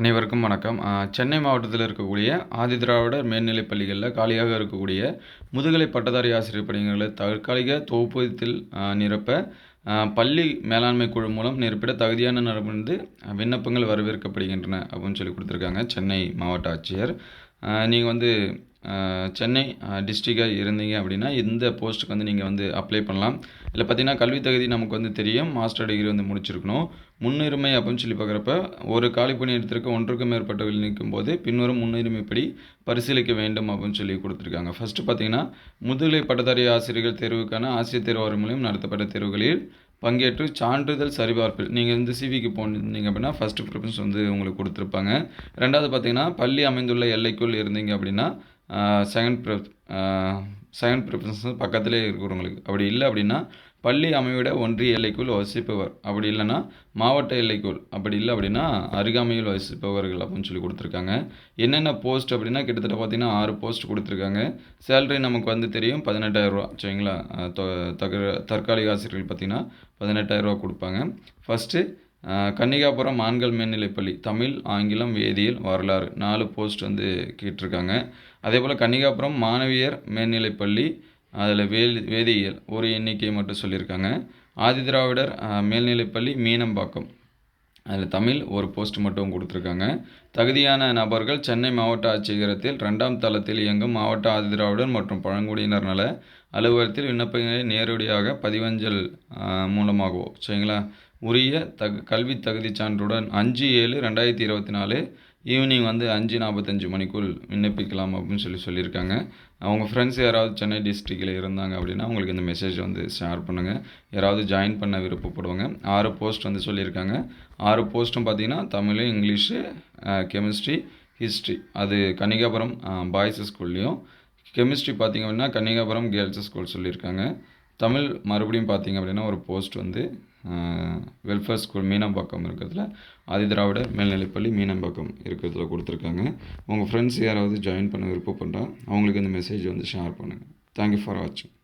அனைவருக்கும் வணக்கம். சென்னை மாவட்டத்தில் இருக்கக்கூடிய ஆதிதிராவிடர் மேல்நிலைப் பள்ளிகளில் காலியாக இருக்கக்கூடிய முதுகலை பட்டதாரி ஆசிரியர் பணிகளை தற்காலிக தொகுப்பூதியத்தில் நிரப்ப பள்ளி மேலாண்மை குழு மூலம் நிரப்பிட தகுதியான நடந்து விண்ணப்பங்கள் வரவேற்கப்படுகின்றன அப்படின்னு சொல்லி கொடுத்துருக்காங்க சென்னை மாவட்ட ஆட்சியர். நீங்கள் வந்து சென்னை டிஸ்ட்ரிக்டாக இருந்தீங்க அப்படின்னா இந்த போஸ்ட்டுக்கு வந்து நீங்கள் வந்து அப்ளை பண்ணலாம். இல்லை பார்த்தீங்கன்னா கல்வி தகுதி நமக்கு வந்து தெரியும். மாஸ்டர் டிகிரி வந்து முடிச்சிருக்கணும். முன்னுரிமை அப்படின்னு சொல்லி பார்க்குறப்ப ஒரு காலி பணியிடத்திற்கு ஒன்றுக்கும் மேற்பட்டவர்கள் நிற்கும் போது பின்வரும் முன்னுரிமைப்படி பரிசீலிக்க வேண்டும் அப்படின்னு சொல்லி கொடுத்துருக்காங்க. ஃபஸ்ட்டு பார்த்தீங்கன்னா முதுகலை பட்டதாரி ஆசிரியர்கள் தேர்வுக்கான ஆசிரியர் தேர்வு மூலியம் நடத்தப்பட்ட தேர்வுகளில் பங்கேற்று சான்றிதழ் சரிபார்ப்பில் நீங்கள் இந்த சிவிக்கு போனீங்க அப்படின்னா ஃபஸ்ட்டு ப்ரிஃபரன்ஸ் வந்து உங்களுக்கு கொடுத்துருப்பாங்க. ரெண்டாவது பார்த்தீங்கன்னா பள்ளி அமைந்துள்ள எல்லைக்குள் இருந்தீங்க அப்படின்னா செகண்ட் ப்ரிஃப் செகண்ட் ப்ரிஃபரன்ஸ் பக்கத்திலே இருக்கிறவங்களுக்கு அப்படி இல்லை அப்படின்னா பள்ளி அமைவிட ஒன்றிய எல்லைக்குள் வசிப்பவர். அப்படி இல்லைன்னா மாவட்ட எல்லைக்குள். அப்படி இல்லை அப்படின்னா அருகாமையில் வசிப்பவர்கள் அப்படின்னு சொல்லி கொடுத்துருக்காங்க. என்னென்ன போஸ்ட் அப்படின்னா கிட்டத்தட்ட பார்த்தீங்கன்னா ஆறு போஸ்ட் கொடுத்துருக்காங்க. சேலரி நமக்கு வந்து தெரியும் பதினெட்டாயிரரூவா சரிங்களா? தற்காலிக ஆசிரியர்கள் பார்த்தீங்கன்னா பதினெட்டாயிரரூவா கொடுப்பாங்க. ஃபஸ்ட்டு கன்னிகாபுரம் ஆண்கள் மேல்நிலைப்பள்ளி தமிழ் ஆங்கிலம் வேதியியல் வரலாறு நாலு போஸ்ட் வந்து கேட்டிருக்காங்க. அதே போல் கன்னிகாபுரம் மாணவியர் மேல்நிலைப்பள்ளி அதில் வே வேதியியல் ஒரு எண்ணிக்கை மட்டும் சொல்லியிருக்காங்க. ஆதிதிராவிடர் மேல்நிலைப்பள்ளி மீனம்பாக்கம். அதில் தமிழ் ஒரு போஸ்ட் மட்டும் கொடுத்துருக்காங்க. தகுதியான நபர்கள் சென்னை மாவட்ட ஆட்சியரகத்தில் ரெண்டாம் தளத்தில் இயங்கும் மாவட்ட ஆதிதிராவிடர் மற்றும் பழங்குடியினர் நல அலுவலகத்தில் விண்ணப்பங்களை நேரடியாக பதிவஞ்சல் மூலமாகவோ சரிங்களா? உரிய தகு கல்வி தகுதி சான்றுடன் அஞ்சு ஏழு ரெண்டாயிரத்தி இருபத்தி நாலு ஈவினிங் வந்து அஞ்சு நாற்பத்தஞ்சு மணிக்குள் விண்ணப்பிக்கலாம் அப்படின்னு சொல்லி சொல்லியிருக்காங்க. அவங்க ஃப்ரெண்ட்ஸ் யாராவது சென்னை டிஸ்ட்ரிக்டில் இருந்தாங்க அப்படின்னா அவங்களுக்கு இந்த மெசேஜ் வந்து ஷேர் பண்ணுங்கள் யாராவது ஜாயின் பண்ண விருப்பப்படுவாங்க. ஆறு போஸ்ட் வந்து சொல்லியிருக்காங்க. ஆறு போஸ்ட்டும் பார்த்தீங்கன்னா தமிழ் இங்கிலீஷு கெமிஸ்ட்ரி ஹிஸ்ட்ரி அது கன்னிகாபுரம் பாய்ஸ் ஸ்கூல்லையும் கெமிஸ்ட்ரி பார்த்தீங்க அப்படின்னா கன்னிகாபுரம் கேர்ள்ஸ் ஸ்கூல் சொல்லியிருக்காங்க. தமிழ் மறுபடியும் பார்த்தீங்க அப்படின்னா ஒரு போஸ்ட் வந்து வெல்ஃபேர் ஸ்கூல் மீனம்பாக்கம் இருக்கிறதுல ஆதிதிராவிட மேல்நிலைப்பள்ளி மீனம்பாக்கம் இருக்கிறதுல கொடுத்துருக்காங்க. உங்கள் ஃப்ரெண்ட்ஸ் யாராவது ஜாயின் பண்ண விருப்பப்பட்டால் அவங்களுக்கு இந்த மெசேஜ் வந்து ஷேர் பண்ணுங்கள் தேங்க்யூ ஃபார் வாட்சிங்